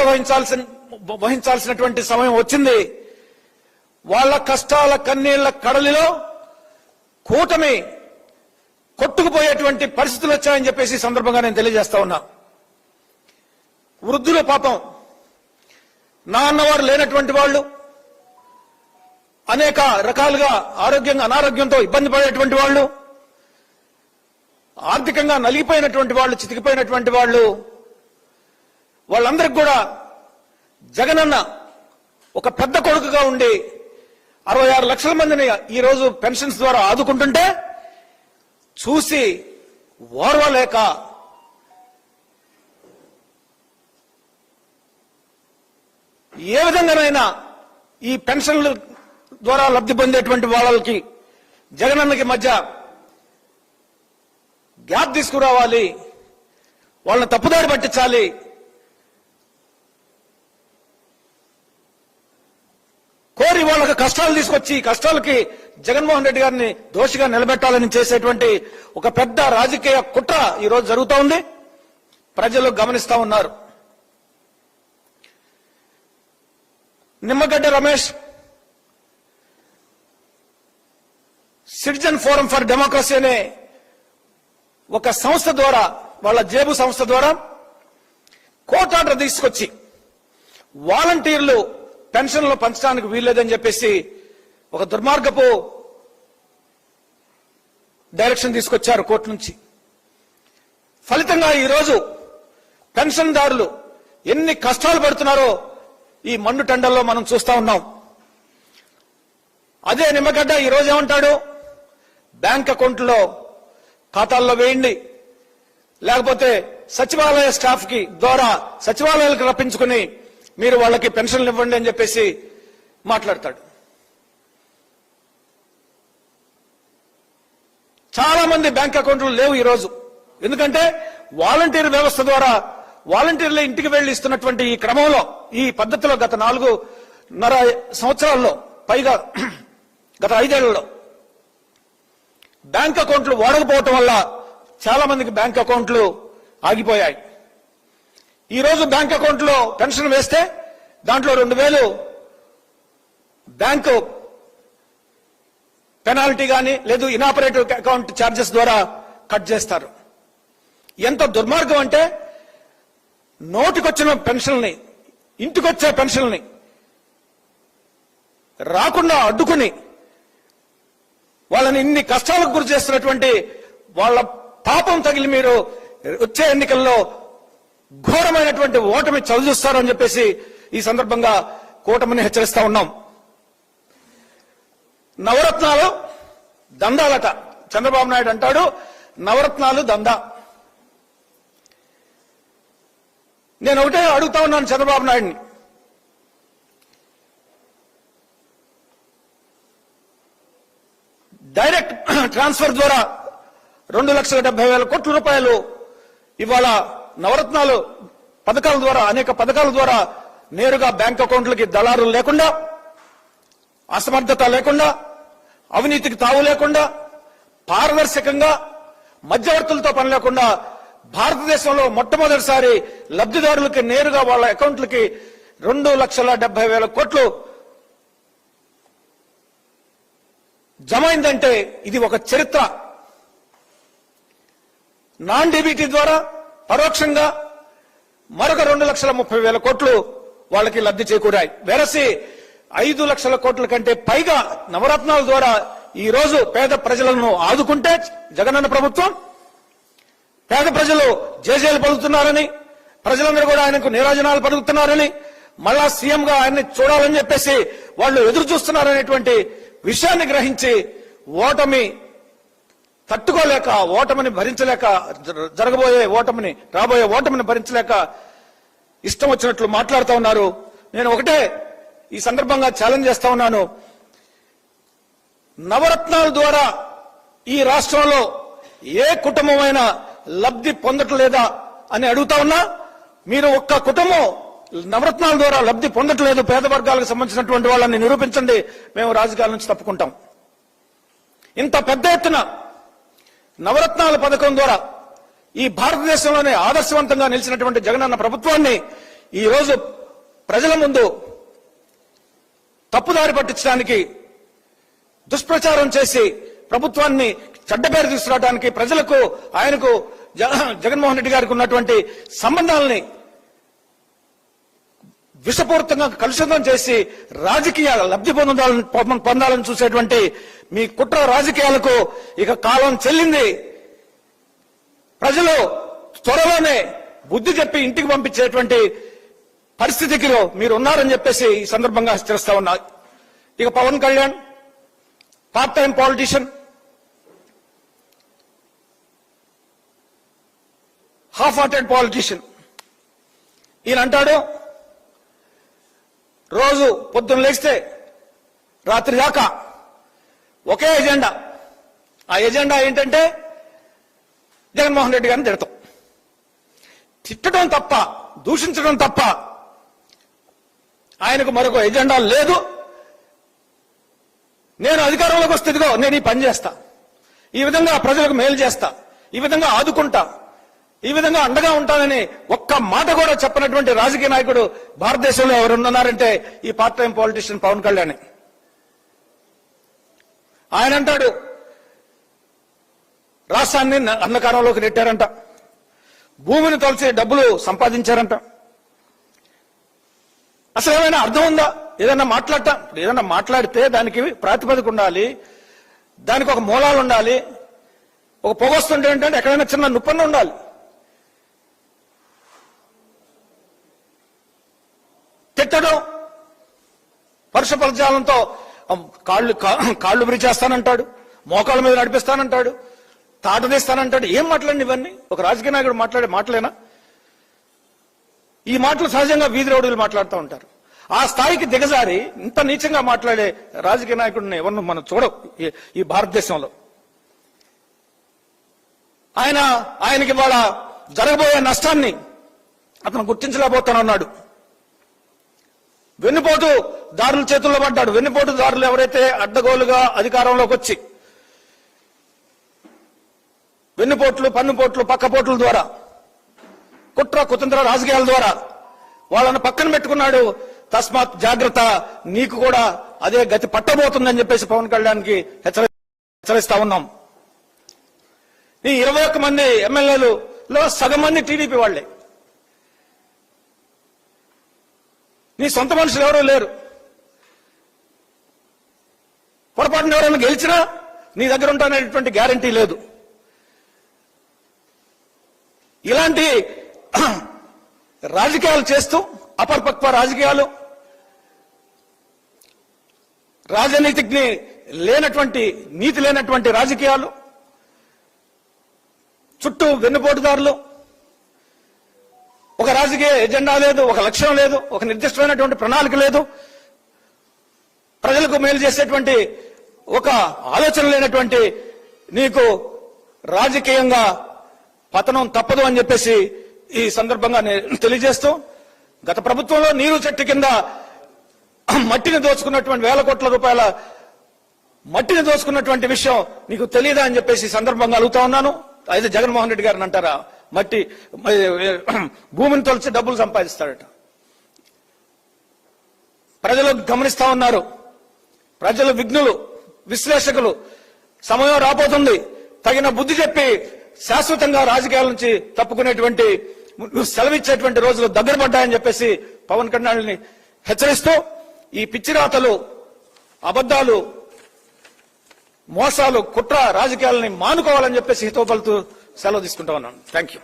బాధ్యత వహించాల్సిన వహించాల్సినటువంటి సమయం వచ్చింది. వాళ్ళ కష్టాల కన్నీళ్ళ కడలిలో కూటమి కొట్టుకుపోయేటువంటి పరిస్థితులు వచ్చాయని చెప్పేసి సందర్భంగా నేను తెలియజేస్తా ఉన్నా. వృద్ధుల పాపం. నాన్నవారు లేనటువంటి వాళ్ళు అనేక రకాలుగా ఆరోగ్యంగా అనారోగ్యంతో ఇబ్బంది పడేటువంటి వాళ్ళు ఆర్థికంగా నలిగిపోయినటువంటి వాళ్ళు చితికిపోయినటువంటి వాళ్ళు వాళ్ళందరికి కూడా జగనన్న ఒక పెద్ద కొడుకుగా ఉండి అరవై ఆరు లక్షల మందిని ఈ రోజు పెన్షన్స్ ద్వారా ఆదుకుంటుంటే చూసి ఓర్వలేక ఏ విధంగానైనా ఈ పెన్షన్ల ద్వారా లబ్ధి పొందేటువంటి వాళ్ళకి జగనన్నకి మధ్య గ్యాప్ తీసుకురావాలి వాళ్ళని తప్పుదారి పట్టించాలి కోరి వాళ్ళకి కష్టాలు తీసుకొచ్చి కష్టాలకి జగన్మోహన్ రెడ్డి గారిని దోషిగా నిలబెట్టాలని చేసేటువంటి ఒక పెద్ద రాజకీయ కుట్ర ఈరోజు జరుగుతూ ఉంది. ప్రజలు గమనిస్తా ఉన్నారు. Nimmagadda Ramesh citizen forum for democracy అనే ఒక సంస్థ ద్వారా వాళ్ళ జేబు సంస్థ ద్వారా కోటాడ్ర తీసుకొచ్చి వాలంటీర్లు పెన్షన్లు పంచడానికి వీల్లేదని చెప్పేసి ఒక దుర్మార్గపు డైరెక్షన్ తీసుకొచ్చారు కోర్టు నుంచి. ఫలితంగా ఈరోజు పెన్షన్దారులు ఎన్ని కష్టాలు పడుతున్నారో ఈ మండు టెండల్లో మనం చూస్తా ఉన్నాం. అదే నిమ్మగడ్డ ఈ రోజు ఏమంటాడు? బ్యాంక్ అకౌంట్లో ఖాతాల్లో వేయండి. లేకపోతే సచివాలయ స్టాఫ్కి ద్వారా సచివాలయాలకు రప్పించుకుని మీరు వాళ్ళకి పెన్షన్లు ఇవ్వండి అని చెప్పేసి మాట్లాడతాడు. చాలా మంది బ్యాంక్ అకౌంట్లు లేవు ఈరోజు. ఎందుకంటే వాలంటీర్ వ్యవస్థ ద్వారా వాలంటీర్లు ఇంటికి వెళ్ళి ఇస్తున్నటువంటి ఈ క్రమంలో ఈ పద్ధతిలో గత నాలుగున్నర సంవత్సరాల్లో పైగా గత ఐదేళ్ళలో బ్యాంక్ అకౌంట్లు వాడకపోవటం వల్ల చాలా మందికి బ్యాంక్ అకౌంట్లు ఆగిపోయాయి. ఈ రోజు బ్యాంక్ అకౌంట్లో పెన్షన్ వేస్తే దాంట్లో రెండు వేలు బ్యాంకు పెనాల్టీ కానీ లేదు ఇనాపరేటివ్ అకౌంట్ ఛార్జెస్ ద్వారా కట్ చేస్తారు. ఎంత దుర్మార్గం అంటే నోటికొచ్చిన పెన్షన్ని ఇంటికొచ్చే పెన్షన్ని రాకుండా అడ్డుకుని వాళ్ళని ఇన్ని కష్టాలకు గురి చేస్తున్నటువంటి వాళ్ళ పాపం తగిలి మీరు వచ్చే ఎన్నికల్లో ఘోరమైనటువంటి ఓటమి చవిచూస్తారని చెప్పేసి ఈ సందర్భంగా కూటమిని హెచ్చరిస్తా ఉన్నాం. నవరత్నాలు దందాలట. చంద్రబాబు నాయుడు అంటాడు నవరత్నాలు దందా. నేను ఒకటే అడుగుతా ఉన్నాను చంద్రబాబు నాయుడిని. డైరెక్ట్ ట్రాన్స్ఫర్ ద్వారా రెండు లక్షల డెబ్బై వేల కోట్ల రూపాయలు ఇవాళ నవరత్నాలు పథకాల ద్వారా అనేక పథకాల ద్వారా నేరుగా బ్యాంక్ అకౌంట్లకి దళారులు లేకుండా అసమర్థత లేకుండా అవినీతికి తావు లేకుండా పారదర్శకంగా మధ్యవర్తులతో పని లేకుండా భారతదేశంలో మొట్టమొదటిసారి లబ్ధిదారులకి నేరుగా వాళ్ళ అకౌంట్లకి రెండు లక్షల డెబ్బై వేల కోట్లు జమ అయిందంటే ఇది ఒక చరిత్ర. నాన్ డీబీటీ ద్వారా పరోక్షంగా మరొక రెండు లక్షల ముప్పై వేల కోట్లు వాళ్ళకి లబ్ధి చేకూరాయి. వెరసి ఐదు లక్షల కోట్ల కంటే పైగా నవరత్నాల ద్వారా ఈ రోజు పేద ప్రజలను ఆదుకుంటే జగనన్న ప్రభుత్వం పేద ప్రజలు జేజేలు పలుకుతున్నారని ప్రజలందరూ కూడా ఆయనకు నిరాజనాలు పలుకుతున్నారని మళ్ళా సీఎంగా ఆయన్ని చూడాలని చెప్పేసి వాళ్ళు ఎదురు చూస్తున్నారనేటువంటి విషయాన్ని గ్రహించి ఓటమి తట్టుకోలేక ఓటమిని భరించలేక జరగబోయే ఓటమిని రాబోయే ఓటమిని భరించలేక ఇష్టం వచ్చినట్లు మాట్లాడుతూ ఉన్నారు. నేను ఒకటే ఈ సందర్భంగా ఛాలెంజ్ చేస్తా ఉన్నాను. నవరత్నాల ద్వారా ఈ రాష్ట్రంలో ఏ కుటుంబమైనా లబ్ధి పొందట్లేదా అని అడుగుతా ఉన్నా. మీరు ఒక్క కుటుంబం నవరత్నాల ద్వారా లబ్ధి పొందట్లేదు పేద వర్గాలకు సంబంధించినటువంటి వాళ్ళని నిరూపించండి. మేము రాజకీయాల నుంచి తప్పుకుంటాం. ఇంత పెద్ద ఎత్తున నవరత్నాల పథకం ద్వారా ఈ భారతదేశంలోనే ఆదర్శవంతంగా నిలిచినటువంటి జగనన్న ప్రభుత్వాన్ని ఈ రోజు ప్రజల ముందు తప్పుదారి పట్టించడానికి దుష్ప్రచారం చేసి ప్రభుత్వాన్ని చెడ్డ పేరు తీసుకురావడానికి ప్రజలకు ఆయనకు జగన్మోహన్ రెడ్డి గారికి ఉన్నటువంటి సంబంధాలని విషపూరితంగా కలుషితం చేసి రాజకీయ లబ్ధి పొందాలని పొందాలని చూసేటువంటి మీ కుట్ర రాజకీయాలకు ఇక కాలం చెల్లింది. ప్రజలు త్వరలోనే బుద్ధి చెప్పి ఇంటికి పంపించేటువంటి పరిస్థితికి మీరు ఉన్నారని చెప్పేసి ఈ సందర్భంగా హెచ్చరిస్తా ఉన్నా. ఇక Pawan Kalyan part time politician half hearted politician ఈయన అంటాడు రోజు పొద్దున్న లేస్తే రాత్రి దాకా ఒకే ఎజెండా. ఆ ఎజెండా ఏంటంటే జగన్మోహన్ రెడ్డి గారిని తిడతాం. తిట్టడం తప్ప దూషించడం తప్ప ఆయనకు మరొక ఎజెండా లేదు. నేను అధికారంలోకి వస్తే ఇదిగో నేను ఈ పని చేస్తా. ఈ విధంగా ప్రజలకు మేలు చేస్తా. ఈ విధంగా ఆదుకుంటా. ఈ విధంగా అండగా ఉంటానని ఒక్క మాట కూడా చెప్పనటువంటి రాజకీయ నాయకుడు భారతదేశంలో ఎవరున్నారంటే ఈ part time politician Pawan Kalyan. ఆయన అంటాడు రాష్ట్రాన్ని అన్నకారంలోకి నెట్టారంట. భూమిని తొలచి డబ్బులు సంపాదించారంట. అసలు ఏమైనా అర్థం ఉందా? ఏదైనా మాట్లాడటం ఏదైనా మాట్లాడితే దానికి ప్రాతిపదిక ఉండాలి దానికి ఒక మూలాలు ఉండాలి ఒక పొగొస్తుంటే ఏంటంటే ఎక్కడైనా చిన్న నుప్పన్న ఉండాలి. ఎత్తడం. పరుష పరజాలంతో కాళ్ళు కాళ్ళు విరిచేస్తానంటాడు మోకాళ్ళ మీద నడిపిస్తానంటాడు తాటదీస్తానంటాడు. ఏం మాట్లాడి ఇవన్నీ? ఒక రాజకీయ నాయకుడు మాట్లాడే మాటలేనా? ఈ మాటలు సహజంగా వీధి రౌడీలు మాట్లాడుతూ ఉంటారు. ఆ స్థాయికి దిగజారి ఇంత నీచంగా మాట్లాడే రాజకీయ నాయకుడిని ఎవరిని మనం చూడవు ఈ- ఈ భారతదేశంలో. ఆయన ఆయనకి ఇవాళ జరగబోయే నష్టాన్ని అతను గుర్తించలేకపోతానన్నాడు. వెన్నుపోటు దారుల చేతుల్లో పడ్డాడు. వెన్నుపోటు దారులు ఎవరైతే అడ్డగోలుగా అధికారంలోకి వచ్చి వెన్నుపోట్లు పన్నుపోట్లు పక్కపోట్ల ద్వారా కుట్ర కుతంత్ర రాజకీయాల ద్వారా వాళ్ళని పక్కన పెట్టుకున్నాడు. తస్మాత్ జాగ్రత్త నీకు కూడా అదే గతి పట్టబోతుందని చెప్పేసి పవన్ కళ్యాణ్కి హెచ్చరి హెచ్చరిస్తా ఉన్నాం. ఈ ఇరవై ఒక్క మంది ఎమ్మెల్యేలలో సగం మంది టీడీపీ వాళ్ళే నీ సొంత మనుషులు ఎవరూ లేరు. పొరపాటున ఎవరైనా గెలిచినా నీ దగ్గర ఉంటాననేటువంటి గ్యారంటీ లేదు. ఇలాంటి రాజకీయాలు చేస్తూ అపరిపక్వ రాజకీయాలు రాజనీతికి లేనటువంటి నీతి లేనటువంటి రాజకీయాలు చుట్టూ వెన్నుపోటుదారులు ఒక రాజకీయ ఎజెండా లేదు ఒక లక్ష్యం లేదు ఒక నిర్దిష్టమైనటువంటి ప్రణాళిక లేదు. ప్రజలకు మేలు చేసేటువంటి ఒక ఆలోచన లేనటువంటి నీకు రాజకీయంగా పతనం తప్పదు అని చెప్పేసి ఈ సందర్భంగా నేను తెలియజేస్తూ గత ప్రభుత్వంలో నీరు చెట్టు కింద మట్టిని దోచుకున్నటువంటి వేల కోట్ల రూపాయల మట్టిని దోచుకున్నటువంటి విషయం నీకు తెలియదా అని చెప్పేసి సందర్భంగా అడుగుతా ఉన్నాను. అయితే జగన్మోహన్ రెడ్డి గారిని అంటారా? మట్టి భూమిని తొలిచి డబ్బులు సంపాదిస్తాడట. ప్రజలు గమనిస్తా ఉన్నారు. ప్రజలు విఘ్నులు విశ్లేషకులు. సమయం రాబోతుంది. తగిన బుద్ధి చెప్పి శాశ్వతంగా రాజకీయాల నుంచి తప్పుకునేటువంటి సెలవిచ్చేటువంటి రోజులు దగ్గర పడ్డాయని చెప్పేసి పవన్ కళ్యాణ్ని హెచ్చరిస్తూ ఈ పిచ్చిరాతలు అబద్ధాలు మోసాలు కుట్ర రాజకీయాలని మానుకోవాలని చెప్పేసి హితవు పలుతూ సెలవు తీసుకుంటా ఉన్నాను. Thank you